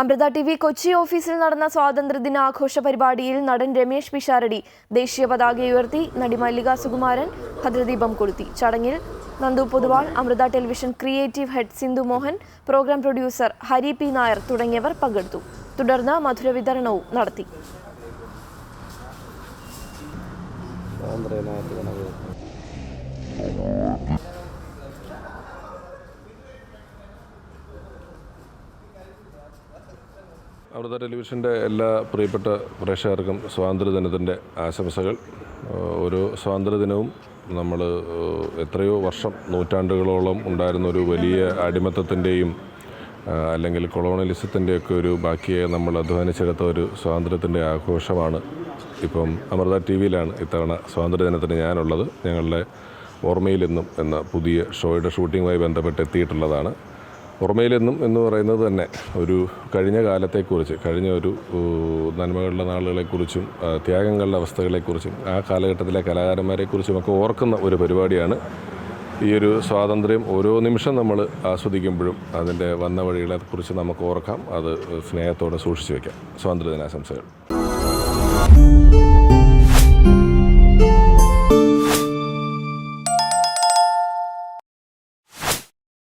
Amrita T V Kochi ഓഫീസിൽ നടന്ന സ്വാതന്ത്ര്യദിനാഘോഷ പരിപാടിയിൽ നടൻ രമേശ് പിഷാരടി ദേശീയ പതാക ഉയർത്തി നടി മല്ലിക സുകുമാരൻ ഭദ്രദീപം കൊളുത്തി. ചടങ്ങിൽ Nandu Pothuval Amrita television creative head Sindhu Mohan programme producer Hari P Nair തുടങ്ങിയവർ പങ്കെടുത്തു. തുടർന്ന് മധുര വിതരണവും നടത്തി. അമൃത ടെലിവിഷന്റെ എല്ലാ പ്രിയപ്പെട്ട പ്രേക്ഷകർക്കും സ്വാതന്ത്ര്യദിനത്തിന്റെ ആശംസകൾ. ഓരോ സ്വാതന്ത്ര്യദിനവും നമ്മൾ എത്രയോ വർഷം നൂറ്റാണ്ടുകളോളം ഉണ്ടായിരുന്ന ഒരു വലിയ അടിമത്തത്തിന്റെയും അല്ലെങ്കിൽ കൊളോണലിസത്തിന്റെയൊക്കെ ഒരു ബാക്കിയെ നമ്മൾ അധ്വാനിച്ചെടുത്ത ഒരു സ്വാതന്ത്ര്യത്തിന്റെ ആഘോഷമാണ് ഇപ്പം അമൃത ടി വിയിലാണ് ഇത്തവണ സ്വാതന്ത്ര്യദിനത്തിന് ഞാനുള്ളത്. ഞങ്ങളുടെ ഓർമ്മയിലെന്നും എന്ന പുതിയ ഷോയുടെ ഷൂട്ടിങ്ങുമായി ബന്ധപ്പെട്ട് എത്തിയിട്ടുള്ളതാണ്. ഓർമ്മയിലെന്നും എന്ന് പറയുന്നത് തന്നെ ഒരു കഴിഞ്ഞ കാലത്തെക്കുറിച്ച് കഴിഞ്ഞ ഒരു നന്മകളുടെ നാളുകളെക്കുറിച്ചും ത്യാഗങ്ങളുടെ അവസ്ഥകളെക്കുറിച്ചും ആ കാലഘട്ടത്തിലെ കലാകാരന്മാരെക്കുറിച്ചും ഒക്കെ ഓർക്കുന്ന ഒരു പരിപാടിയാണ് ഈ ഒരു സ്വാതന്ത്ര്യം. ഓരോ നിമിഷം നമ്മൾ ആസ്വദിക്കുമ്പോഴും അതിന്റെ വന്ന വഴികളെക്കുറിച്ച് നമുക്ക് ഓർക്കാം. അത് സ്നേഹത്തോടെ സൂക്ഷിച്ചു വയ്ക്കാം സ്വാതന്ത്ര്യദിനാശംസകൾ.